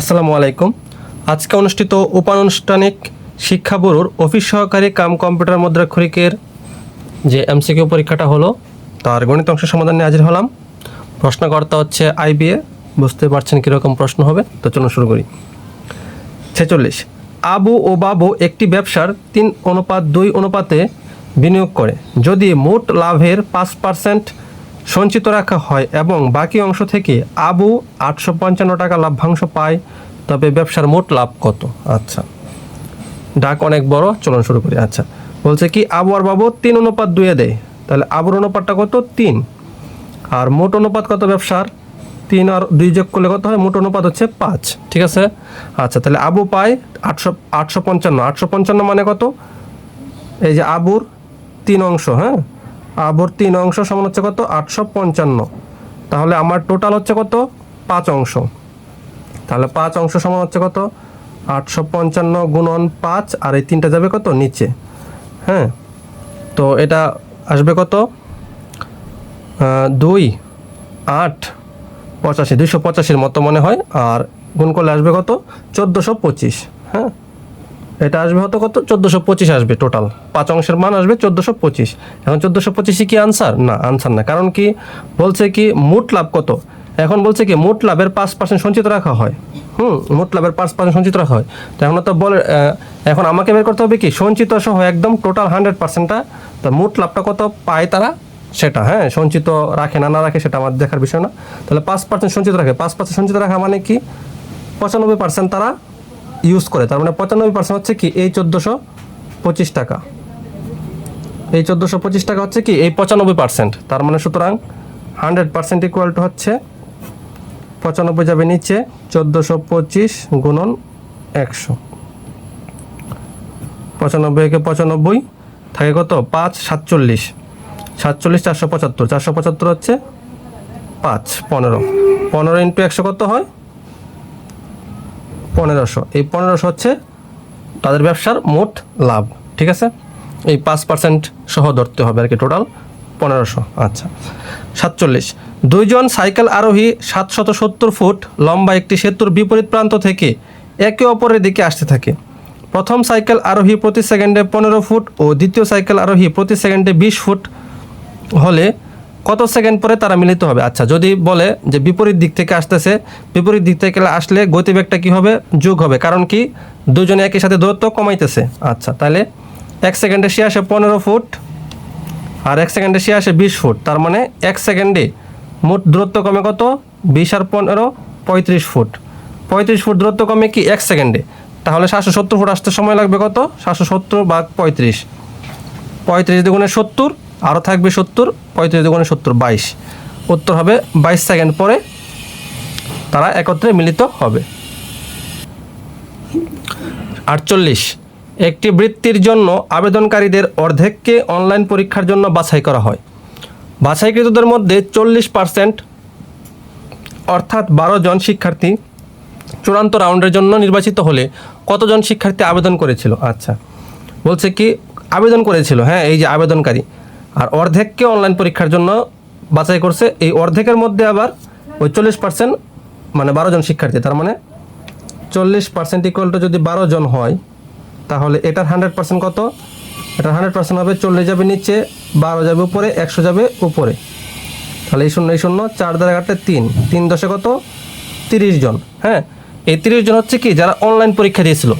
আসসালামু আলাইকুম। আজকে অনুষ্ঠিত উপানুষ্ঠানিক শিক্ষা ব্যুরোর অফিস সহকারী কাম কম্পিউটার মুদ্রাক্ষরিকের যে এমসিকিউ পরীক্ষাটা হলো, তার গণিত অংশ সমাধান নিয়ে হাজির হলাম। প্রশ্নকর্তা হচ্ছে আইবিএ, বুঝতে পারছেন কীরকম প্রশ্ন হবে, তো চলুন শুরু করি। ছেচল্লিশ, আবু ও বাবু একটি ব্যবসার তিন অনুপাত, দুই অনুপাতে বিনিয়োগ করে। যদি মোট লাভের পাঁচ পার্সেন্ট সঞ্চিত রাখা হয় এবং বাকি অংশ থেকে আবু আটশো পঞ্চান্ন টাকা লাভ্যাংশ পায়, তবে ব্যবসার মোট লাভ কত? আচ্ছা। ডাক অনেক বড়, চলন শুরু করি। আচ্ছা বলছে কি, আবু আর বাবু তিন অনুপাত দুয়ে দেয়। তাহলে আবুর অনুপাতটা কত? তিন। আর মোট অনুপাত কত ব্যবসার? তিন আর দুই যোগ করলে কত হয়? মোট অনুপাত হচ্ছে পাঁচ। ঠিক আছে? আচ্ছা তাহলে আবু পায় আটশো আটশো পঞ্চান্ন। আটশো পঞ্চান্ন মানে কত? এই যে আবুর তিন অংশ হ্যাঁ? আবুর তিন অংশ সমান হচ্ছে কত? আটশো পঞ্চান্ন। তাহলে আমার টোটাল হচ্ছে কত? পাঁচ অংশ। তাহলে পাঁচ অংশ সমান হচ্ছে কত? আটশো পঞ্চান্ন গুণন পাঁচ, আর এই তিনটা যাবে কত? নিচে। হ্যাঁ? তো এটা আসবে কত? দুই, আট, পঁচাশি। দুইশো পঁচাশির মতো মনে হয়, আর গুণ করলে আসবে কত? চোদ্দোশো পঁচিশ। হ্যাঁ? এটা আসবে হয়তো কত? চোদ্দোশো পঁচিশ আসবে টোটাল পাঁচ অংশের মান আসবে চোদ্দোশো পঁচিশ। এখন চোদ্দোশো পঁচিশই কি আনসার না আনসার না কারণ কি? বলছে কি, মোট লাভ কত? এখন বলছে কি, মোট লাভের পাঁচ পার্সেন্ট সঞ্চিত রাখা হয়। হুম, মোট লাভের পাঁচ পার্সেন্ট সঞ্চিত রাখা হয়। তো এখন তো বলে এখন আমাকে বের করতে হবে কি, সঞ্চিত সহ একদম টোটাল হান্ড্রেড পার্সেন্টটা তো মোট লাভটা কত পায় তারা? সেটা হ্যাঁ সঞ্চিত রাখে না না রাখে সেটা আমার দেখার বিষয় না। তাহলে পাঁচ পার্সেন্ট সঞ্চিত রাখে। পাঁচ পার্সেন্ট সঞ্চিত রাখা মানে কি? পঁচানব্বই পার্সেন্ট তারা ইউজ করে, তার মানে পঁচানব্বই পার্সেন্ট হচ্ছে কি এই চোদ্দোশো পঁচিশ টাকা। এই চোদ্দোশো পঁচিশ টাকা হচ্ছে কি এই পঁচানব্বই পার্সেন্ট তার মানে সুতরাং হান্ড্রেড পার্সেন্ট ইকুয়াল টু হচ্ছে পঁচানব্বই যাবে নিচে চোদ্দোশো পঁচিশ গুণন একশো। পঁচানব্বই একে পঁচানব্বই থাকে কত? পাঁচ, সাতচল্লিশ। সাতচল্লিশ, চারশো পঁচাত্তর। চারশো পঁচাত্তর হচ্ছে পাঁচ, পনেরো। পনেরো ইন্টু একশো কত হয়? পনেরোশো। এই পনেরোশো হচ্ছে তাদের ব্যবসার মোট লাভ, ঠিক আছে? এই পাঁচ পার্সেন্ট সহ ধরতে হবে আর কি টোটাল পনেরোশো। আচ্ছা সাতচল্লিশ। দুইজন সাইকেল আরোহী সাতশত সত্তর ফুট লম্বা একটি সেতুর বিপরীত প্রান্ত থেকে একে অপরের দিকে আসতে থাকে। প্রথম সাইকেল আরোহী প্রতি সেকেন্ডে পনেরো ফুট ও দ্বিতীয় সাইকেল আরোহী প্রতি সেকেন্ডে বিশ ফুট হলে কত সেকেন্ড পরে তারা মিলিত হবে? আচ্ছা যদি বলে যে বিপরীত দিক থেকে আসতেছে, বিপরীত দিক থেকে আসলে গতিবেগটা কি হবে? যোগ হবে। কারণ কি? দুজনে একই সাথে দূরত্ব কমাইতেছে। আচ্ছা তাহলে এক সেকেন্ডে সে আসে পনেরো ফুট আর এক সেকেন্ডে সে আসে বিশ ফুট। তার মানে এক সেকেন্ডে মোট দূরত্ব কমে কত? বিশ আর পনেরো, পঁয়ত্রিশ ফুট। পঁয়ত্রিশ ফুট দূরত্ব কমে কি? এক সেকেন্ডে। তাহলে সাতশো সত্তর ফুট আসতে সময় লাগবে কত? সাতশো সত্তর বা পঁয়ত্রিশ। পঁয়ত্রিশ দুগুণে সত্তর আরও থাকবে সত্তর, পঁয়ত্রিশ দুগুণে সত্তর, বাইশ। উত্তর হবে বাইশ সেকেন্ড পরে তারা একত্রে মিলিত হবে। আটচল্লিশ, একটি বৃত্তির জন্য আবেদনকারীদের অর্ধেককে অনলাইন পরীক্ষার জন্য বাছাই করা হয়। বাছাইকৃতদের মধ্যে চল্লিশ পার্সেন্ট, অর্থাৎ বারো জন শিক্ষার্থী চূড়ান্ত রাউন্ডের জন্য নির্বাচিত হলে কতজন শিক্ষার্থী আবেদন করেছিল? আচ্ছা বলছে কি, আবেদন করেছিল। হ্যাঁ এই যে আবেদনকারী আর অর্ধেককে অনলাইন পরীক্ষার জন্য বাছাই করছে। এই অর্ধেকের মধ্যে আবার ওই চল্লিশ পার্সেন্ট মানে বারো জন শিক্ষার্থী, তার মানে চল্লিশ পার্সেন্ট ইকুয়াল টু যদি বারো জন হয়, তাহলে এটার হান্ড্রেড পার্সেন্ট কত? এটার হান্ড্রেড পার্সেন্ট হবে চল্লিশ যাবে নিচে, বারো যাবে উপরে, একশো যাবে উপরে। তাহলে এই শূন্য এই শূন্য, চার দ্বারা কাটলে তিন। তিন দশে কত? তিরিশ জন হ্যাঁ? এই তিরিশ জন হচ্ছে কি? যারা অনলাইন পরীক্ষা দিয়েছিল।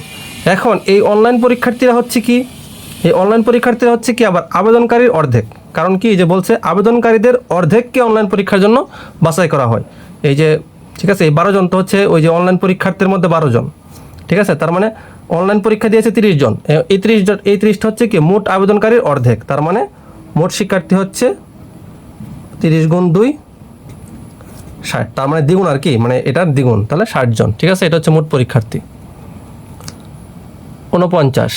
এখন এই অনলাইন পরীক্ষার্থীরা হচ্ছে কি? এই অনলাইন পরীক্ষার্থীরা হচ্ছে কি আবার আবেদনকারীর অর্ধেক। কারণ কি? যে বলছে, আবেদনকারীদের অর্ধেককে অনলাইন পরীক্ষার জন্য বাছাই করা হয়। এই যে, ঠিক আছে, এই বারো জন তো হচ্ছে ওই যে অনলাইন পরীক্ষার্থীর মধ্যে বারো জন। ঠিক আছে? তার মানে অনলাইন পরীক্ষা দিয়েছে তিরিশ জন। এই তিরিশ জন, এই তিরিশটা হচ্ছে কি? মোট আবেদনকারীর অর্ধেক। তার মানে মোট শিক্ষার্থী হচ্ছে তিরিশ গুণ দুই, ষাট। তার মানে দ্বিগুণ আর কি? মানে এটার দ্বিগুণ, তাহলে ষাট জন। ঠিক আছে? এটা হচ্ছে মোট পরীক্ষার্থী। উনপঞ্চাশ।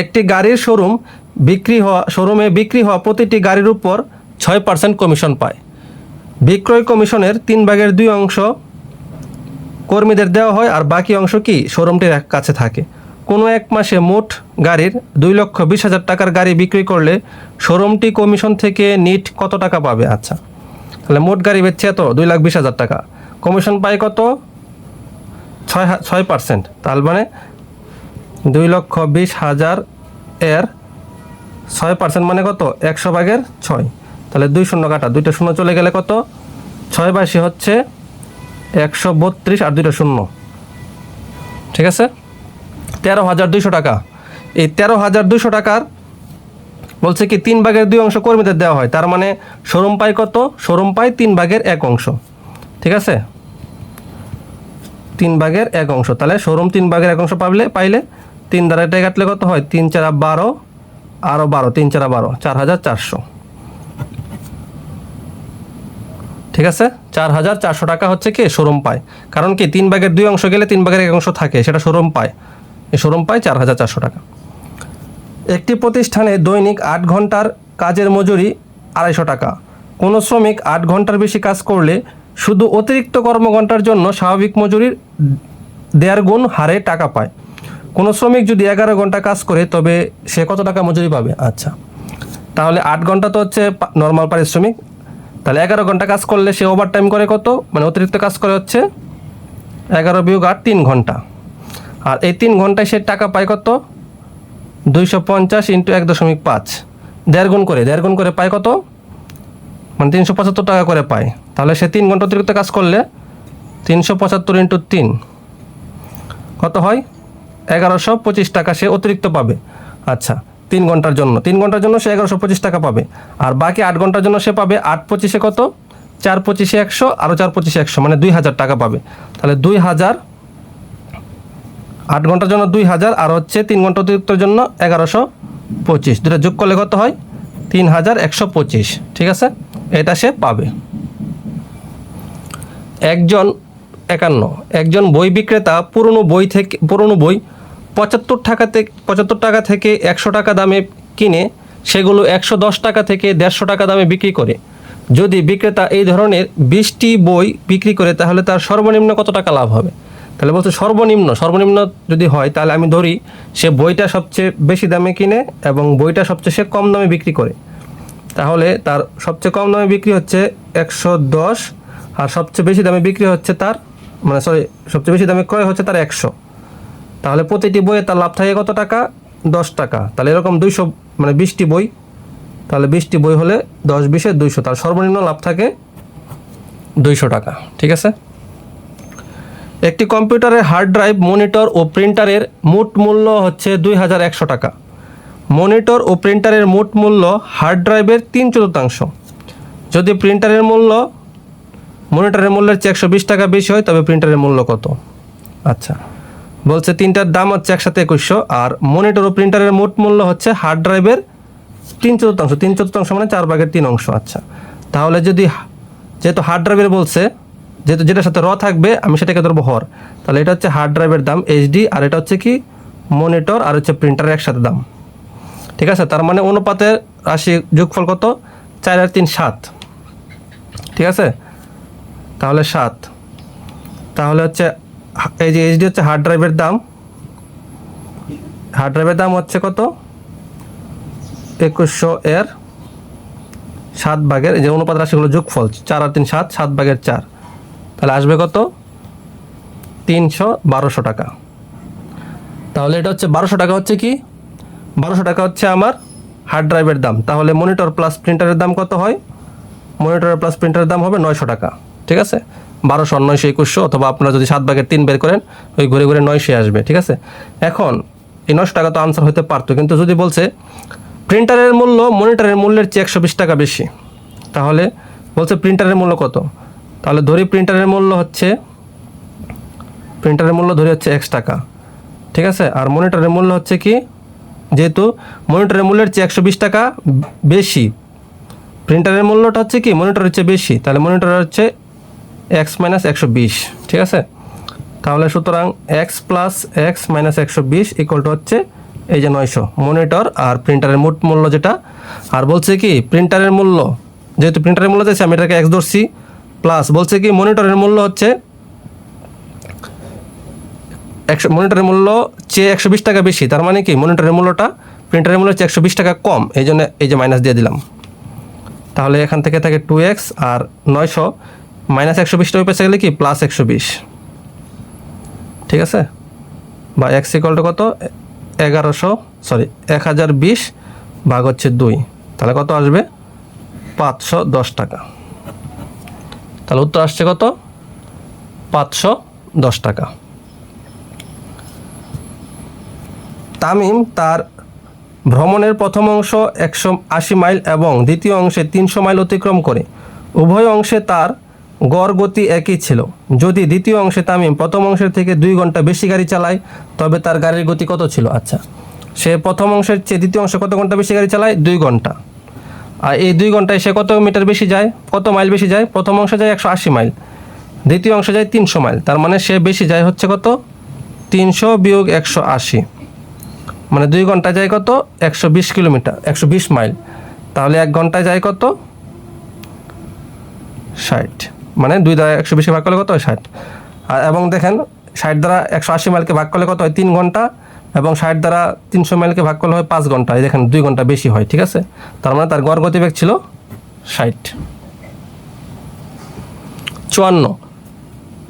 একটি গাড়ির শোরুম বিক্রি হওয়া, শোরুমে বিক্রি হওয়া প্রতিটি গাড়ির উপর ছয় পার্সেন্ট কমিশন পায়। বিক্রয় কমিশনের তিন ভাগের দুই অংশ কর্মীদের দেওয়া হয় আর বাকি অংশ কি শোরুমটির কাছে থাকে। কোনো এক মাসে মোট গাড়ির দুই লক্ষ বিশ হাজার টাকার গাড়ি বিক্রি করলে শোরুমটি কমিশন থেকে নিট কত টাকা পাবে? আচ্ছা তাহলে মোট গাড়ি বেচছে এত? দুই লাখ বিশ হাজার টাকা। কমিশন পায় কত? ছয় ছয় পার্সেন্ট তার মানে দুই লক্ষ বিশ হাজার এর ছয় পার্সেন্ট মানে কত? একশো ভাগের ছয়। তাহলে দুই শূন্য কাটা। দুইটা শূন্য চলে গেলে কত? ছয় বাসি হচ্ছে একশো বত্রিশ আর দুইটা শূন্য। ঠিক আছে? তেরো হাজার দুইশো টাকা। এই তেরো হাজার দুইশো টাকার বলছে কি, তিন ভাগের দুই অংশ কর্মীদের দেওয়া হয়। তার মানে শোরুম পায় কত? শোরুম পায় তিন ভাগের এক অংশ। ঠিক আছে? তিন ভাগের এক অংশ। তাহলে শোরুম তিন ভাগের এক অংশ পাবলে পাইলে তিন দ্বারা এটা কাটলে কত হয়? তিন চারা বারো আরও বারো, তিন চারা বারো, চার হাজার চারশো। ঠিক আছে? চার হাজার চারশো টাকা হচ্ছে কি? শোরুম পায়। কারণ কি? তিন ভাগের দুই অংশ গেলে তিন ভাগের এক অংশ থাকে, সেটা শোরুম পায়। এই শোরুম পায় চার হাজার চারশো টাকা। একটি প্রতিষ্ঠানে দৈনিক আট ঘণ্টার কাজের মজুরি আড়াইশো টাকা। কোনো শ্রমিক আট ঘণ্টার বেশি কাজ করলে শুধু অতিরিক্ত কর্মঘণ্টার জন্য স্বাভাবিক মজুরির দেড় গুণ হারে টাকা পায়। কোনো শ্রমিক যদি এগারো ঘণ্টা কাজ করে, তবে সে কত টাকা মজুরি পাবে? আচ্ছা। তাহলে আট ঘণ্টা তো হচ্ছে নর্মাল পারিশ্রমিক। তাহলে এগারো ঘণ্টা কাজ করলে সে ওভার টাইম করে কত? মানে অতিরিক্ত কাজ করে হচ্ছে এগারো বিয়োগ আট, তিন ঘণ্টা। আর এই তিন ঘন্টায় সে টাকা পায় কত? দুইশো পঞ্চাশ ইন্টু এক দশমিক পাঁচ। দেড় গুণ করে, দেড় গুণ করে পায় কত? মানে তিনশো পঁচাত্তর টাকা করে পায়। তাহলে সে তিন ঘণ্টা অতিরিক্ত কাজ করলে তিনশো পঁচাত্তর ইন্টু তিন। কত হয়? এগারোশো পঁচিশ টাকা সে অতিরিক্ত পাবে। আচ্ছা তিন ঘণ্টার জন্য। তিন ঘণ্টার জন্য সে এগারোশো পঁচিশ টাকা পাবে। আর বাকি আট ঘণ্টার জন্য সে পাবে আট পঁচিশে কত? চার পঁচিশে একশো আরও চার পঁচিশে একশো মানে দুই হাজার টাকা পাবে। তাহলে দুই হাজার, আট ঘণ্টার জন্য দুই হাজার, আর হচ্ছে তিন ঘণ্টা অতিরিক্তর জন্য এগারোশো পঁচিশ। দুটো যোগ করলে কত হয়? তিন হাজার একশো পঁচিশ। ঠিক আছে? এটা সে পাবে। একজন একান্ন। একজন বই বিক্রেতা পুরনো বই থেকে পুরনো বই পঁচাত্তর টাকা থেকে পঁচাত্তর টাকা থেকে একশো টাকা দামে কিনে সেগুলো একশো দশ টাকা থেকে দেড়শো টাকা দামে বিক্রি করে। যদি বিক্রেতা এই ধরনের বিশটি বই বিক্রি করে, তাহলে তার সর্বনিম্ন কত টাকা লাভ হবে? তাহলে বলছে সর্বনিম্ন সর্বনিম্ন যদি হয়, তাহলে আমি ধরি সে বইটা সবচেয়ে বেশি দামে কিনে এবং বইটা সবচেয়ে সে কম দামে বিক্রি করে। তাহলে তার সবচেয়ে কম দামে বিক্রি হচ্ছে একশো দশ আর সবচেয়ে বেশি দামে বিক্রি হচ্ছে তার মানে সরি, সবচেয়ে বেশি দামে ক্রয় হচ্ছে তার একশো। তাহলে প্রতিটি বইয়ে তার লাভ থাকে কত টাকা? দশ টাকা। তাহলে এরকম দুইশো মানে বিশটি বই। তাহলে বিশটি বই হলে দশ বিশে দুইশো। তার সর্বনিম্ন লাভ থাকে দুইশো টাকা। ঠিক আছে? একটি কম্পিউটারের হার্ড ড্রাইভ, মনিটর ও প্রিন্টারের মোট মূল্য হচ্ছে দুই হাজার একশো টাকা। মনিটর ও প্রিন্টারের মোট মূল্য হার্ড ড্রাইভের তিন চতুর্থাংশ। যদি প্রিন্টারের মূল্য, মনিটরের মূল্যের চেয়ে একশো বিশ টাকা বেশি হয়, তবে প্রিন্টারের মূল্য কত? আচ্ছা। বলছে তিনটার দাম হচ্ছে একসাথে একুশশো, আর মনিটর ও প্রিন্টারের মোট মূল্য হচ্ছে হার্ড ড্রাইভের তিন চতুর্থাংশ। তিন চতুর্থাংশ মানে চার ভাগের তিন অংশ আচ্ছা। তাহলে যদি যেহেতু হার্ড ড্রাইভের বলছে, যেহেতু যেটার সাথে র থাকবে, আমি সেটাকে ধরবো হর। তাহলে এটা হচ্ছে হার্ড ড্রাইভের দাম এইচডি আর এটা হচ্ছে কি? মনিটর, আর হচ্ছে প্রিন্টারের একসাথে দাম। ঠিক আছে? তার মানে অনুপাতের রাশি যোগফল কত? চার আর তিন সাত। ঠিক আছে? তাহলে সাত। তাহলে হচ্ছে এই যে এইচডি হচ্ছে হার্ড ড্রাইভের দাম। হার্ড ড্রাইভের দাম হচ্ছে কত? একুশশো এর সাত ভাগের যে অনুপাত রাশিগুলো যোগফল, চার আর তিন সাত সাত ভাগের চার। তাহলে আসবে কত? তিনশো বারোশো টাকা। তাহলে এটা হচ্ছে বারোশো টাকা হচ্ছে কি? বারোশো টাকা হচ্ছে আমার হার্ড ড্রাইভের দাম। তাহলে মনিটর প্লাস প্রিন্টারের দাম কত হয়? মনিটর প্লাস প্রিন্টারের দাম হবে নয়শো টাকা। ঠিক আছে? বারোশো নয়শো একুশশো অথবা আপনারা যদি সাত ভাগের তিন বের করেন, ওই ঘুরে ঘুরে নয়শে আসবে, ঠিক আছে? এখন, এই নশো টাকা তো আনসার হতে পারতো, কিন্তু যদি বলছে প্রিন্টারের মূল্য মনিটরের মূল্যের চেয়ে একশো বিশ টাকা বেশি, তাহলে বলছে প্রিন্টারের মূল্য কত? তাহলে ধরি প্রিন্টারের মূল্য হচ্ছে প্রিন্টারের মূল্য ধরি হচ্ছে এক্স টাকা, ঠিক আছে? আর মনিটরের মূল্য হচ্ছে কি? যেহেতু মনিটরের মূল্যের চেয়ে একশো বিশ টাকা বেশি প্রিন্টারের মূল্যটা হচ্ছে কি? মনিটরের চেয়ে বেশি, তাহলে মনিটরের হচ্ছে এক্স মাইনাস একশো বিশ, ঠিক আছে? তাহলে সুতরাং এক্স প্লাস এক্স মাইনাস একশো বিশ ইকুয়াল হচ্ছে এই যে নয়শো। মনিটর আর প্রিন্টারের মোট মূল্য যেটা, আর বলছে কি প্রিন্টারের মূল্য, যেহেতু প্রিন্টারের মূল্য দিয়েছে আমি এটাকে এক্স ধরছি প্লাস বলছে কি মনিটরের মূল্য হচ্ছে একশো মনিটরের মূল্য চেয়ে একশো বিশ টাকা বেশি, তার মানে কি মনিটরের মূল্যটা প্রিন্টারের মূল্য চেয়ে একশো বিশ টাকা কম, এই জন্য এই যে মাইনাস দিয়ে দিলাম। তাহলে এখান থেকে থাকে টু এক্স আর নয়শো মাইনাস একশো বিশটা ওই গেলে কি? প্লাস একশো বিশ। ঠিক আছে? বা এক্স ইকল টু কত? এগারোশো সরি এক হাজার বিশ ভাগ হচ্ছে দুই। তাহলে কত আসবে? পাঁচশো দশ টাকা। তাহলে উত্তর আসছে কত? পাঁচশো দশ টাকা। তামিম তার ভ্রমণের প্রথম অংশ একশো আশি মাইল এবং দ্বিতীয় অংশে তিনশো মাইল অতিক্রম করে। উভয় অংশে তার গড় গতি একই ছিল। যদি দ্বিতীয় অংশে তামিম প্রথম অংশের থেকে দুই ঘণ্টা বেশি গাড়ি চালায়, তবে তার গাড়ির গতি কত ছিল? আচ্ছা সে প্রথম অংশের চেয়ে দ্বিতীয় অংশে কত ঘণ্টা বেশি গাড়ি চালায়? দুই ঘণ্টা। আর এই দুই ঘন্টায় সে কত মিটার বেশি যায়? কত মাইল বেশি যায়? প্রথম অংশে যায় একশো আশি মাইল, দ্বিতীয় অংশে যায় তিনশো মাইল, তার মানে সে বেশি যায় হচ্ছে কত? তিনশো বিয়োগ একশো আশি। মানে দুই ঘন্টায় যায় কত? একশো বিশ কিলোমিটার, একশো বিশ মাইল। তাহলে এক ঘন্টায় যায় কত? ষাট। মানে দুই দ্বারা একশো বিশে ভাগ করলে কত হয়? ষাট। আর এবং দেখেন, ষাট দ্বারা একশো আশি মাইলকে ভাগ করলে কত হয়? তিন ঘণ্টা। এবং ষাট দ্বারা তিনশো মাইলকে ভাগ করলে হয় পাঁচ ঘণ্টা। এই দেখেন, দুই ঘণ্টা বেশি হয়, ঠিক আছে? তার মানে তার গড় গতিবেগ ছিল ষাট। চুয়ান্ন।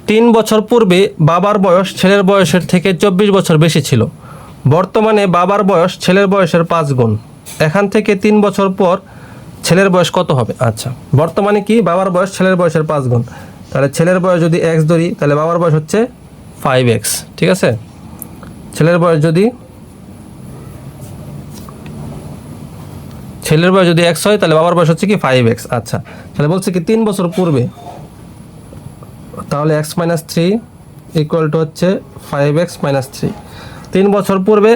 তিন বছর পূর্বে বাবার বয়স ছেলের বয়সের থেকে চব্বিশ বছর বেশি ছিল। বর্তমানে বাবার বয়স ছেলের বয়সের পাঁচ গুণ। এখান থেকে তিন বছর পর ছেলের বয়স কত হবে? আচ্ছা বর্তমানে কি বাবার বয়স ছেলের বয়সের পাঁচ গুণ। তাহলে ছেলের বয়স যদি এক্স ধরি, তাহলে বাবার বয়স হচ্ছে ফাইভ এক্স ঠিক আছে? ছেলের বয়স যদি, ছেলের বয়স যদি এক্স হয়, তাহলে বাবার বয়স হচ্ছে কি ফাইভ এক্স আচ্ছা। তাহলে বলছে কি তিন বছর পূর্বে, তাহলে X minus three equal to হচ্ছে ফাইভ এক্স মাইনাস থ্রি তিন বছর পূর্বে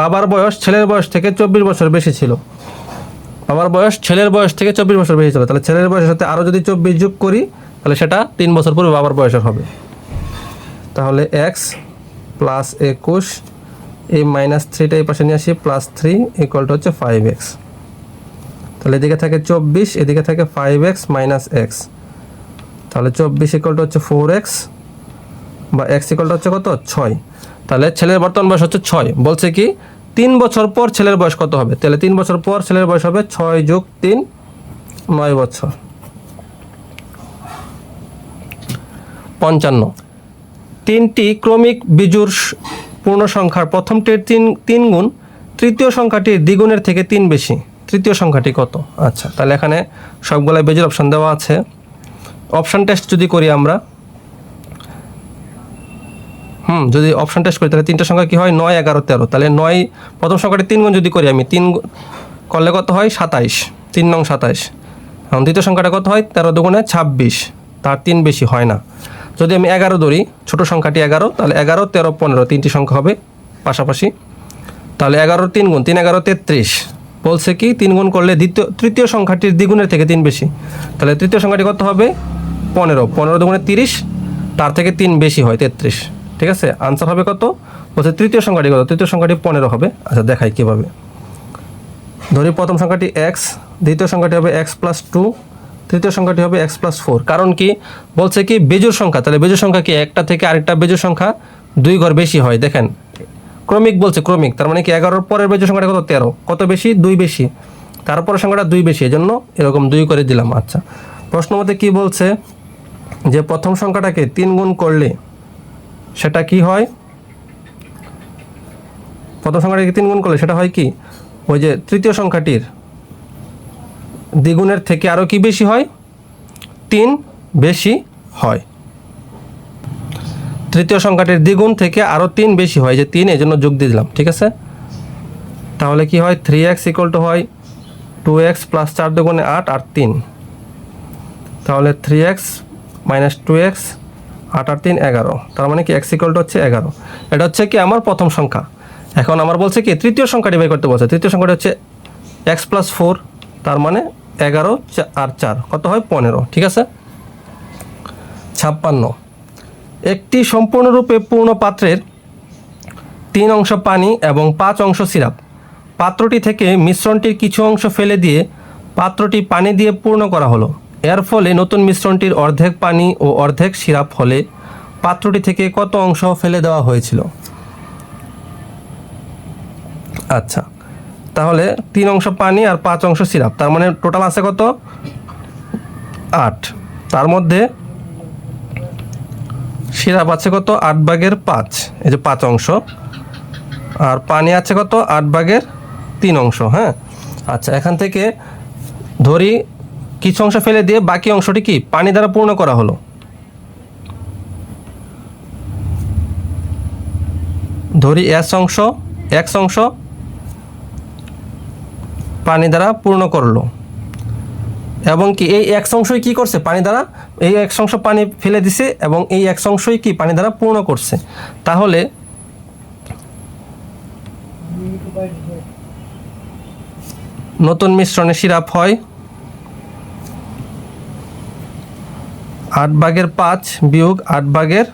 বাবার বয়স ছেলের বয়স থেকে চব্বিশ বছর বেশি ছিল। বাবার বয়স ছেলের বয়স থেকে চব্বিশ বছর বেশি ছিল তাহলে ছেলের বয়সের সাথে আরও যদি চব্বিশ যোগ করি, তাহলে সেটা তিন বছর পূর্বে বাবার বয়সের হবে। তাহলে এক্স প্লাস একুশ এই মাইনাস থ্রিটা এই পাশে নিয়ে আসি প্লাস থ্রি ইকুয়াল টু হচ্ছে ফাইভ এক্স তাহলে এদিকে থাকে চব্বিশ, এদিকে থাকে ফাইভ এক্স মাইনাস এক্স তাহলে চব্বিশ ইকুয়াল টু হচ্ছে ফোর এক্স বা এক্স ইকুয়াল টু হচ্ছে কত? ছয়। তাহলে ছেলের বর্তমান বয়স হচ্ছে ছয়। বলছে কি? তিন বছর পর ছেলের বয়স কত হবে? তাহলে তিন বছর পর ছেলের বয়স হবে ছয় যোগ তিন, নয় বছর। পঞ্চান্ন। তিনটি ক্রমিক বিজুর পূর্ণ সংখ্যার প্রথমটির তিন তিন গুণ, তৃতীয় সংখ্যাটি দ্বিগুণের থেকে তিন বেশি। তৃতীয় সংখ্যাটি কত? আচ্ছা তাহলে এখানে সবগুলো বেজুর অপশান দেওয়া আছে। অপশান টেস্ট যদি করি আমরা হুম, যদি অপশান টেস্ট করি, তাহলে তিনটা সংখ্যা কি হয়? নয়, এগারো, তেরো। তাহলে নয়, প্রথম সংখ্যাটি তিন গুণ যদি করি আমি, তিন করলে কত হয়? সাতাইশ। তিন নং সাতাইশ। এখন দ্বিতীয় সংখ্যাটা কত হয়? তেরো দুগুণে ছাব্বিশ। তার তিন বেশি হয় না। যদি আমি এগারো ধরি, ছোট সংখ্যাটি এগারো, তাহলে এগারো, তেরো, পনেরো, তিনটি সংখ্যা হবে পাশাপাশি। তাহলে এগারো তিন গুণ, তিন, এগারো, তেত্রিশ। বলছে কি, তিন গুণ করলে দ্বিতীয়, তৃতীয় সংখ্যাটির দ্বিগুণের থেকে তিন বেশি। তাহলে তৃতীয় সংখ্যাটি কত হবে? পনেরো। পনেরো দুগুণে তিরিশ, তার থেকে তিন বেশি হয় তেত্রিশ। ঠিক আছে? আনসার হবে কত? বলছে তৃতীয় সংখ্যাটি কত? তৃতীয় সংখ্যাটি পনেরো হবে। আচ্ছা দেখাই কীভাবে। ধরি প্রথম সংখ্যাটি এক্স দ্বিতীয় সংখ্যাটি হবে এক্স প্লাস টু তৃতীয় সংখ্যাটি হবে এক্স প্লাস ফোর কারণ কি? বলছে কি বেজোর সংখ্যা। তাহলে বেজোর সংখ্যা কি? একটা থেকে আরেকটা বেজোর সংখ্যা দুই ঘর বেশি হয়। দেখেন, ক্রমিক বলছে ক্রমিক। তার মানে কি, এগারোর পরের বেজোর সংখ্যাটা কত? তেরো। কত বেশি? দুই বেশি। তারপরের সংখ্যাটা দুই বেশি। এজন্য এরকম দুই করে দিলাম। আচ্ছা প্রশ্ন মতে কি বলছে? যে প্রথম সংখ্যাটাকে তিন গুণ করলে সেটা কি হয়? প্রথম সংখ্যাটিকে তিন গুণ করলে? সেটা হয় কি? ওই যে তৃতীয় সংখ্যাটির দ্বিগুণের থেকে আরও কি বেশি হয়? তিন বেশি হয়। তৃতীয় সংখ্যাটির দ্বিগুণ থেকে আরও তিন বেশি হয়। যে তিন, এই জন্য যোগ দিয়ে দিলাম, ঠিক আছে? তাহলে কি হয়? থ্রি এক্স ইকুয়াল টু হয় টু এক্স প্লাস চার দুগুণে আট আর তিন। তাহলে three X minus two X আট আর তিন এগারো। তার মানে কি এক্স হচ্ছে এগারো। এটা হচ্ছে কি আমার প্রথম সংখ্যা। এখন আমার বলছে কি, তৃতীয় সংখ্যাটি বের করতে বলছে। তৃতীয় সংখ্যাটি হচ্ছে এক্স প্লাস ফোর তার মানে এগারো আর চার। কত হয়? পনেরো। ঠিক আছে? ছাপ্পান্ন। একটি সম্পূর্ণরূপে পূর্ণ পাত্রের তিন অংশ পানি এবং পাঁচ অংশ সিরাপ। পাত্রটি থেকে মিশ্রণটির কিছু অংশ ফেলে দিয়ে পাত্রটি পানি দিয়ে পূর্ণ করা হলো। এর ফলে নতুন মিশ্রণটির অর্ধেক পানি ও অর্ধেক সিরাপ হলে পাত্রটি থেকে কত অংশ ফেলে দেওয়া হয়েছিল? আচ্ছা তাহলে তিন অংশ পানি আর পাঁচ অংশ সিরাপ তার মানে টোটাল আছে কত? আট। তার মধ্যে সিরাপ আছে কত? আট ভাগের পাঁচ, এই যে পাঁচ অংশ। আর পানি আছে কত? আট ভাগের তিন অংশ হ্যাঁ? আচ্ছা এখান থেকে ধরি কিছু অংশ ফেলে দিয়ে বাকি অংশটি কি পানি দ্বারা পূর্ণ করা হলো? ধরি এস অংশ, এক্স অংশ পানি দ্বারা পূর্ণ করল। এবং কি এই এক অংশই কি করছে? পানি দ্বারা এই এক অংশ পানি ফেলে দিছে এবং এই এক অংশই কি পানি দ্বারা পূর্ণ করছে? তাহলে নতুন মিশ্রণে সিরাপ হয়। আট ভাগের পাঁচ বিয়োগ আট ভাগের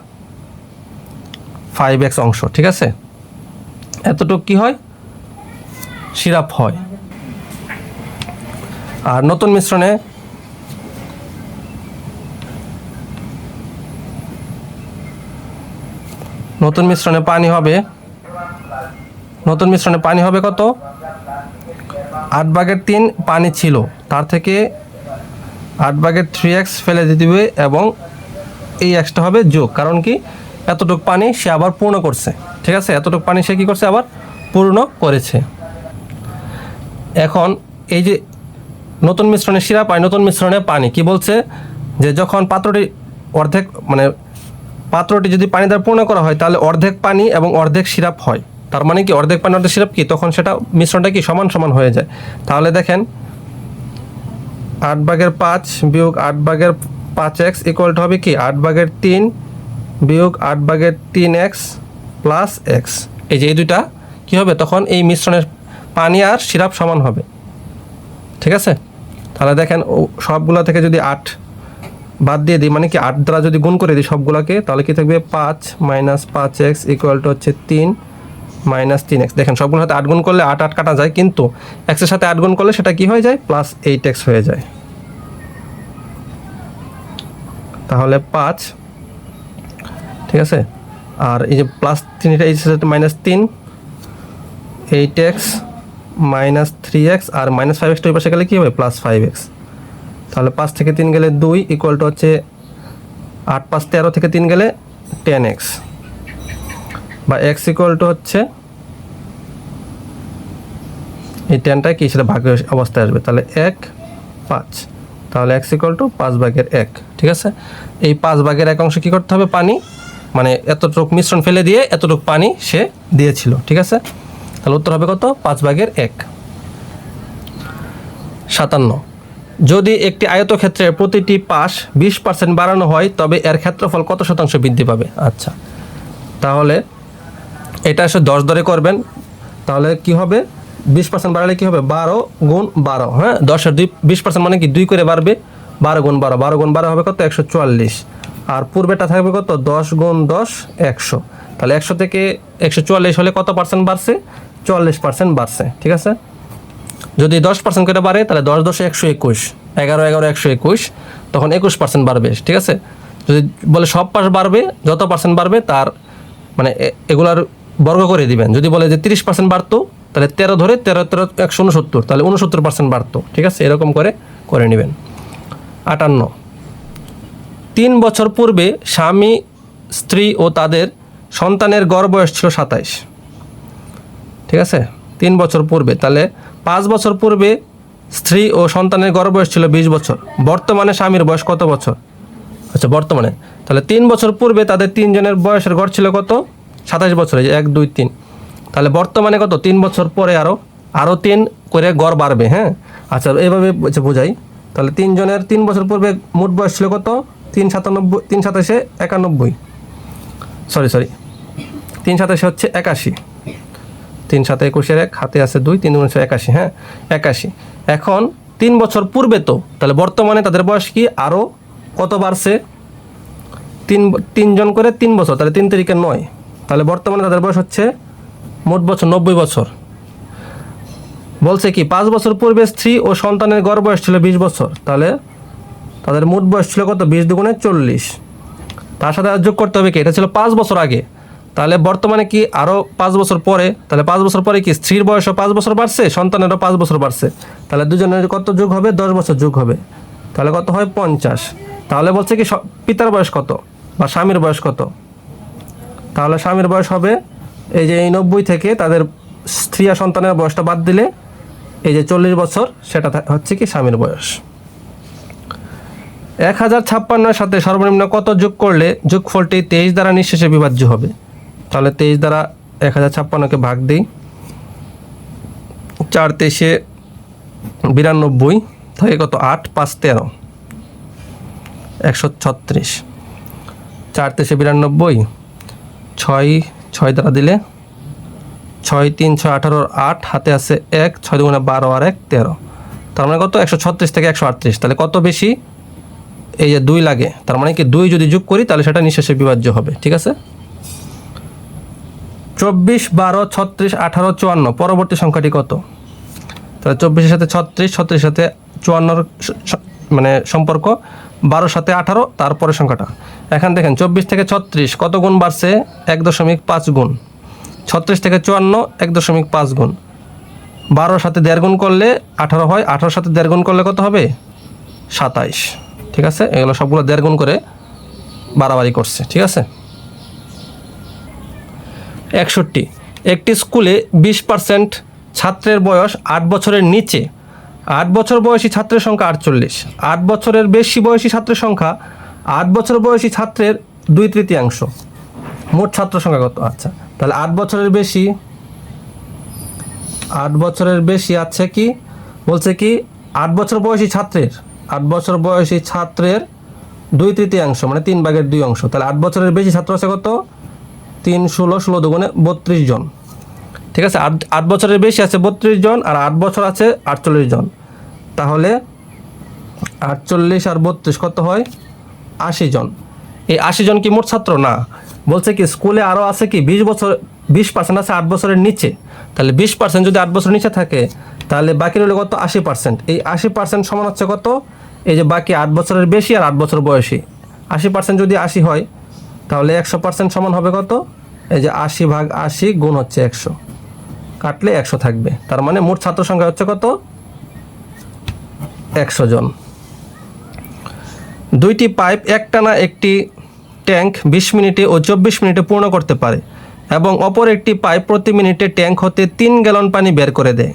ফাইভ এক্স অংশ, ঠিক আছে? এতটুকু কি হয়? সিরাপ হয়। আর নতুন মিশ্রণে নতুন মিশ্রণে পানি হবে। নতুন মিশ্রণে পানি হবে কত? আট ভাগের তিন পানি ছিল। তার থেকে আট ভাগের থ্রি এক্স ফেলে দিয়ে দিবে এবং এই এক্সটা হবে যোগ। কারণ কি? এতটুক পানি সে আবার পূর্ণ করছে। ঠিক আছে? এতটুক পানি সে কী করছে? আবার পূর্ণ করেছে। এখন এই যে নতুন মিশ্রণে সিরাপ আর নতুন মিশ্রণে পানি কি বলছে? যে যখন পাত্রটি অর্ধেক মানে পাত্রটি যদি পানি দ্বারা পূর্ণ করা হয়, তাহলে অর্ধেক পানি এবং অর্ধেক সিরাপ হয়। তার মানে কি? অর্ধেক পানি, অর্ধেক সিরাপ কি? তখন সেটা মিশ্রণটা কি? সমান সমান হয়ে যায়। তাহলে দেখেন আট ভাগের পাঁচ বিয়োগ আট ভাগের পাঁচ এক্স ইকুয়াল টু হবে কি? আট ভাগের তিন বিয়োগ আট ভাগের তিন এক্স প্লাস এক্স। এই যে এই দুইটা কী হবে? তখন এই মিশ্রণের পানি আর সিরাপ সমান হবে। ঠিক আছে? তাহলে দেখেন সবগুলা থেকে যদি আট বাদ দিয়ে দিই মানে কি আট দ্বারা যদি গুণ করে দিই সবগুলোকে, তাহলে কি থাকবে? পাঁচ মাইনাস পাঁচ এক্স ইকুয়াল টু হচ্ছে তিন মাইনাস তিন এক্স। দেখেন সবগুলোর সাথে আট গুণ করলে আট আট কাটা যায়, কিন্তু এক্সের সাথে আট গুণ করলে সেটা কি হয়ে যায়? প্লাস এইট এক্স হয়ে যায়। তাহলে পাঁচ, ঠিক আছে? আর এই যে প্লাস তিন, এটা এই সাথে মাইনাস তিন, eight X, minus three X, আর মাইনাস ফাইভ এক্সটা ওই পাশে গেলে কী হবে? Plus five X. তাহলে পাঁচ থেকে তিন গেলে দুই ইকুয়াল টু হচ্ছে আট পাঁচ তেরো থেকে তিন গেলে টেন এক্স। বা এক্স ইকুয়াল টু হচ্ছে এই টেনটা কি? সেটা ভাগের অবস্থায় আসবে। তাহলে এক, পাঁচ। তাহলে এক্স ইকুয়াল টু পাঁচ ভাগের এক, ঠিক আছে? এই পাঁচ ভাগের এক অংশ কী করতে হবে? পানি। মানে এতটুক মিশ্রণ ফেলে দিয়ে এতটুক পানি সে দিয়েছিল, ঠিক আছে? তাহলে উত্তর হবে কত? পাঁচ ভাগের এক। সাতান্ন। যদি একটি আয়তক্ষেত্রের প্রতিটি পাশ বিশ পার্সেন্ট বাড়ানো হয়, তবে এর ক্ষেত্রফল কত শতাংশ বৃদ্ধি পাবে? আচ্ছা। তাহলে এটা এসে দশ ধরে করবেন, তাহলে কি হবে? বিশ পার্সেন্ট বাড়ালে কী হবে? বারো গুণ বারো হ্যাঁ? দশের দুই, বিশ পার্সেন্ট মানে কি? দুই করে বাড়বে, বারো গুণ বারো। বারো গুণ বারো হবে কত? একশো চুয়াল্লিশ। আর পূর্বেটা থাকবে কত? দশ গুণ দশ, একশো। তাহলে একশো থেকে একশো চুয়াল্লিশ হলে কত পার্সেন্ট বাড়ছে? চুয়াল্লিশ পার্সেন্ট বাড়ছে, ঠিক আছে? যদি দশ পার্সেন্ট করে বাড়ে, তাহলে দশ দশে একশো একুশ, এগারো এগারো একশো একুশ, তখন একুশ পার্সেন্ট বাড়বে, ঠিক আছে? যদি বলে সব পাশ বাড়বে, যত পার্সেন্ট বাড়বে, তার মানে এগুলার বর্গ করে দিবেন। যদি বলে যে তিরিশ পার্সেন্ট বাড়তো, তাহলে তেরো ধরে তেরো তেরো, একশো উনসত্তর তাহলে উনসত্তর পার্সেন্ট বাড়তো। ঠিক আছে? এরকম করে করে নেবেন। আটান্ন। তিন বছর পূর্বে স্বামী, স্ত্রী ও তাদের সন্তানের গড় বয়স ছিল সাতাইশ। ঠিক আছে? তিন বছর পূর্বে। তাহলে পাঁচ বছর পূর্বে স্ত্রী ও সন্তানের গড় বয়স ছিল বিশ বছর। বর্তমানে স্বামীর বয়স কত বছর? আচ্ছা বর্তমানে। তাহলে তিন বছর পূর্বে তাদের তিনজনের বয়সের গড় ছিল কত? সাতাশ বছর এক, দুই, তিন। তাহলে বর্তমানে কত? তিন বছর পরে আরও আরও তিন করে গড় বাড়বে হ্যাঁ? আচ্ছা এইভাবে হচ্ছে বোঝাই। তাহলে তিনজনের তিন বছর পূর্বে মোট বয়স ছিল কত? তিন সাতানব্বই, তিন সাতাশে একানব্বই। Sorry sorry. তিন সাতাশে হচ্ছে একাশি। তিন সাথে একুশের এক, হাতে আছে দুই, তিন উনিশশো একাশি হ্যাঁ? একাশি। এখন তিন বছর পূর্বে তো, তাহলে বর্তমানে তাদের বয়স কি? আরও কত বাড়ছে? তিন, তিনজন করে তিন বছর, তাহলে তিন তারিখে নয়। তাহলে বর্তমানে তাদের বয়স হচ্ছে মোট বছর নব্বই বছর। বলছে কি, পাঁচ বছর পূর্বে স্ত্রী ও সন্তানের গড় বয়স ছিল বিশ বছর, তাহলে তাদের মোট বয়স ছিল কত? বিশ দুগুণে চল্লিশ। তার সাথে যোগ করতে হবে কি? এটা ছিল পাঁচ বছর আগে। তাহলে বর্তমানে কি আরও পাঁচ বছর পরে, তাহলে পাঁচ বছর পরে কি স্ত্রীর বয়সও পাঁচ বছর বাড়ছে, সন্তানেরও পাঁচ বছর বাড়ছে? তাহলে দুজনের কত যোগ হবে? দশ বছর যোগ হবে। তাহলে কত হয়? পঞ্চাশ। তাহলে বলছে কি পিতার বয়স কত বা স্বামীর বয়স কত? তাহলে স্বামীর বয়স হবে এই যে এই নব্বই থেকে তাদের স্ত্রী আর সন্তানের বয়সটা বাদ দিলে এই যে চল্লিশ বছর, সেটা হচ্ছে কি স্বামীর বয়স। এক হাজার ছাপ্পান্নের সাথে সর্বনিম্ন কত যোগ করলে যোগফলটি তেইশ দ্বারা নিঃশেষে বিভাজ্য হবে? তাহলে তেইশ দ্বারা এক হাজার ছাপ্পান্নকে ভাগ দিই। চার তেইশে বিরানব্বই, থাকে কত? আট, পাঁচ, তেরো। একশো ছত্রিশ। চার তেইশে বিরানব্বই ছয় ছয় দ্বারা দিলে ছয়, তিন, ছয় আঠারোর আট, হাতে আছে এক, ছয় দুগুণে বারো আর এক, তেরো। তার মানে কত? একশো ছত্রিশ থেকে একশো আটত্রিশ। তাহলে কত বেশি? এই যে দুই লাগে। তার মানে কি দুই যদি যোগ করি, তাহলে সেটা নিঃশেষে বিভাজ্য হবে। ঠিক আছে? চব্বিশ, বারো, ছত্রিশ, আঠারো, চুয়ান্ন। পরবর্তী সংখ্যাটি কত? তাহলে চব্বিশের সাথে ছত্রিশ, ছত্রিশের সাথে চুয়ান্নর মানে সম্পর্ক বারোর সাথে আঠারো, তারপরে সংখ্যাটা। এখন দেখেন, চব্বিশ থেকে ছত্রিশ, কত গুণ বাড়ছে? এক দশমিক পাঁচ গুণ। ছত্রিশ থেকে চুয়ান্ন, এক দশমিক পাঁচ গুণ। বারোর সাথে দেড় গুণ করলে আঠারো হয়। আঠারোর সাথে দেড় গুণ করলে কত হবে? সাতাইশ। ঠিক আছে? এগুলো সবগুলো দেড় গুণ করে বাড়াবাড়ি করছে। ঠিক আছে? একষট্টি। একটি স্কুলে বিশ পার্সেন্ট ছাত্রের বয়স আট বছরের নিচে। আট বছর বয়সী ছাত্রের সংখ্যা আটচল্লিশ। আট বছরের বেশি বয়সী ছাত্রের সংখ্যা আট বছর বয়সী ছাত্রের দুই তৃতীয়াংশ। মোট ছাত্র সংখ্যা কত? আচ্ছা তাহলে আট বছরের বেশি, আট বছরের বেশি আছে কি? বলছে কি, আট বছর বয়সী ছাত্রের, আট বছর বয়সী ছাত্রের দুই তৃতীয়াংশ মানে তিন ভাগের দুই অংশ। তাহলে আট বছরের বেশি ছাত্র আছে কত? তিন ষোলো ষোলো দুগুণে বত্রিশ জন। ঠিক আছে? আট আট বছরের বেশি আছে বত্রিশ জন আর আট বছর আছে আটচল্লিশ জন। তাহলে আটচল্লিশ আর বত্রিশ কত হয়? আশি জন। এই আশি জন কি মোট ছাত্র? না। বলছে কি, স্কুলে আরও আছে কি, বিশ বছর, বিশ পার্সেন্ট আছে আট বছরের নিচে। তাহলে বিশ পার্সেন্ট যদি আট বছর নিচে থাকে, তাহলে বাকি রইল কত? আশি পার্সেন্ট এই আশি পার্সেন্ট সমান হচ্ছে কত? এই যে বাকি আট বছরের বেশি আর আট বছর বয়সী। আশি পার্সেন্ট যদি আশি হয়, তাহলে একশো পার্সেন্ট সমান হবে কত? এই যে আশি ভাগ আশি গুণ হচ্ছে একশো। কাটলে একশো থাকবে। তার মানে মোট ছাত্র সংখ্যা হচ্ছে কত? একশো জন। দুইটি পাইপ একটানা একটি ট্যাঙ্ক বিশ মিনিটে ও চব্বিশ মিনিটে পূর্ণ করতে পারে এবং অপর একটি পাইপ প্রতি মিনিটে ট্যাঙ্ক হতে তিন গ্যালন পানি বের করে দেয়।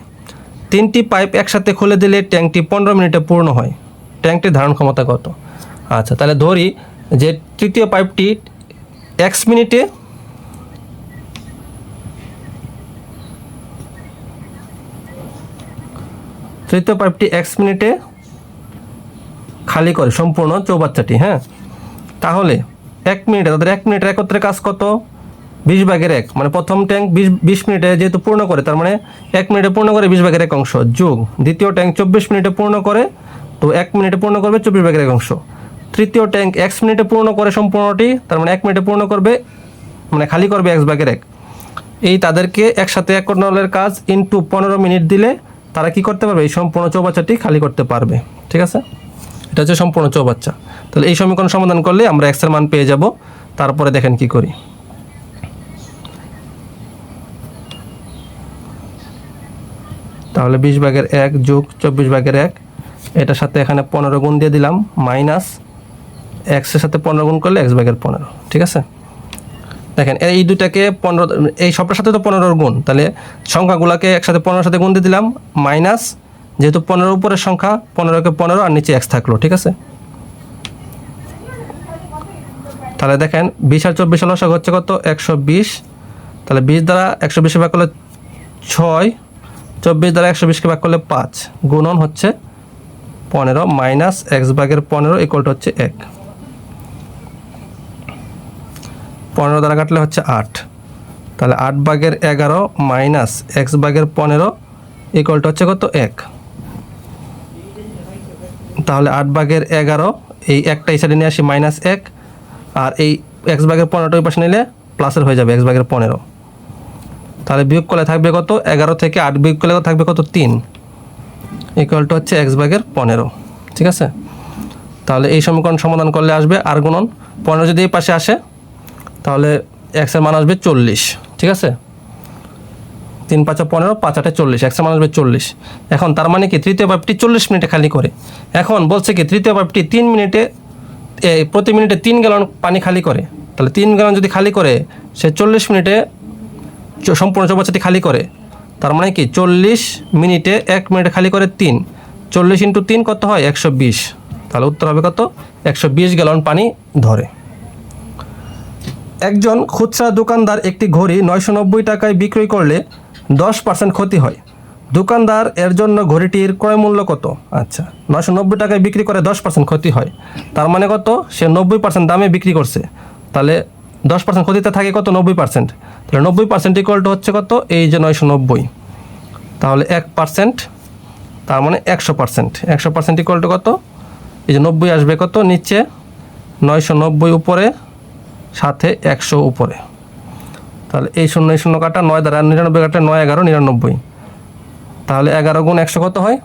তিনটি পাইপ একসাথে খুলে দিলে ট্যাঙ্কটি পনেরো মিনিটে পূর্ণ হয়। ট্যাঙ্কটির ধারণ ক্ষমতা কত? আচ্ছা তাহলে ধরি যে তৃতীয় পাইপটি এক্স মিনিটে তৃতীয় পাইপটি এক্স মিনিটে খালি করে সম্পূর্ণ চৌবাচ্চাটি হ্যাঁ? তাহলে এক মিনিটে, তাদের এক মিনিটের একত্রে কাজ কত? বিশ ভাগের এক মানে প্রথম ট্যাঙ্ক বিশ বিশ মিনিটে যেহেতু পূর্ণ করে, তার মানে এক মিনিটে পূর্ণ করে বিশ ভাগের এক অংশ, যোগ। দ্বিতীয় ট্যাঙ্ক চব্বিশ মিনিটে পূর্ণ করে, তো এক মিনিটে পূর্ণ করবে চব্বিশ ভাগের এক অংশ। তৃতীয় ট্যাঙ্ক এক্স মিনিটে পূর্ণ করে সম্পূর্ণটি, তার মানে এক মিনিটে পূর্ণ করবে মানে খালি করবে এক্স ভাগের এক। এই তাদেরকে একসাথে এক নলের কাজ ইনটু পনেরো মিনিট দিলে তারা কি করতে পারবে? এই সম্পূর্ণ চৌবাচ্চাটি খালি করতে পারবে। ঠিক আছে? এটা হচ্ছে সম্পূর্ণ চৌবাচ্চা। তাহলে এই সমীকরণ সমাধান করলে আমরা এক্সের মান পেয়ে যাব। তারপরে দেখেন কি করি। তাহলে বিশ ভাগের এক যোগ চব্বিশ ভাগের এক, এটার সাথে এখানে পনেরো গুণ দিয়ে দিলাম, মাইনাস এক্সের সাথে পনেরো গুণ করলে এক্স ভাগের পনেরো। ঠিক আছে? দেখেন, এই দুটাকে পনেরো, এই সবটার সাথে তো পনেরোর গুণ। তাহলে সংখ্যাগুলোকে একসাথে পনেরোর সাথে গুণ দিয়ে দিলাম, মাইনাস যেহেতু পনেরো উপরের সংখ্যা, পনেরোকে পনেরো আর নিচে এক্স থাকল, ঠিক আছে? তাহলে দেখেন, বিশ আর চব্বিশ লসক হচ্ছে কত? একশো বিশ। তাহলে বিশ দ্বারা একশো বিশে ভাগ করলে ছয়, চব্বিশ দ্বারা একশো বিশকে ভাগ করলে পাঁচ। গুণন হচ্ছে পনেরো, মাইনাস এক্স ভাগের পনেরো ইকুয়ালটা হচ্ছে এক। পনেরো দ্বারা কাটলে হচ্ছে আট। তাহলে আট ভাগের এগারো মাইনাস এক্স ভাগের পনেরো ইকুয়ালটা হচ্ছে কত? এক। তাহলে আট ভাগের এগারো, এই একটা সাইডে নিয়ে আসি মাইনাস এক, আর এই এক্স ভাগের পনেরোটা ওই পাশে নিলে প্লাসের হয়ে যাবে এক্স ভাগের পনেরো। তাহলে বিয়োগ করলে থাকবে কত? এগারো থেকে আট বিয়োগ করলে থাকবে কত? তিন। ইকুয়ালটা হচ্ছে এক্স ভাগের পনেরো। ঠিক আছে? তাহলে এই সমীকরণ সমাধান করলে আসবে আর গুণন। পনেরো যদি এই পাশে আসে তাহলে এক্সের মান আসবে চল্লিশ, ঠিক আছে? তিন পাঁচা পনেরো, পাঁচ আটে চল্লিশ এক্সের মান আসবে চল্লিশ। এখন তার মানে কি? তৃতীয় পাইপটি চল্লিশ মিনিটে খালি করে। এখন বলছে কি, তৃতীয় পাইপটি তিন মিনিটে প্রতি মিনিটে তিন গ্যালন পানি খালি করে। তাহলে তিন গ্যালন যদি খালি করে, সে চল্লিশ মিনিটে সম্পূর্ণ চৌবাচ্চাটি খালি করে। তার মানে কি? চল্লিশ মিনিটে এক মিনিটে খালি করে তিন। চল্লিশ ইন্টু তিন কত হয়? একশো বিশ। তাহলে উত্তর হবে কত? একশো বিশ গ্যালন পানি ধরে। একজন খুচরা দোকানদার একটি ঘড়ি নয়শো নব্বই টাকায় বিক্রয় করলে দশ পার্সেন্ট ক্ষতি হয়। দোকানদার এর জন্য ঘড়িটির ক্রয় মূল্য কত? আচ্ছা নয়শো নব্বই টাকায় বিক্রি করে দশ পার্সেন্ট ক্ষতি হয়। তার মানে কত? সে নব্বই পার্সেন্ট দামে বিক্রি করছে। তাহলে দশ পার্সেন্ট ক্ষতিতে থাকে কত? নব্বই পার্সেন্ট তাহলে নব্বই পার্সেন্ট ইকুয়াল টু হচ্ছে কত? এই যে নয়শো নব্বই। তাহলে এক পার্সেন্ট তার মানে একশো পার্সেন্ট একশো পার্সেন্ট ইকুয়াল টু কত? এই যে নব্বই আসবে কত? নিচে নয়শো নব্বই উপরে সাথে একশো উপরে। তাহলে এই শূন্য এই শূন্য কাটা নয় দ্বারা নিরানব্বই কাটা নয়, এগারো, নিরানব্বই। তাহলে এগারো গুণ একশো কত হয়?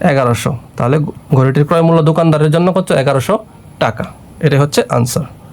এগারোশো। তাহলে ঘড়িটির ক্রয় মূল্য দোকানদারের জন্য কত? এগারোশো টাকা। এটাই হচ্ছে আনসার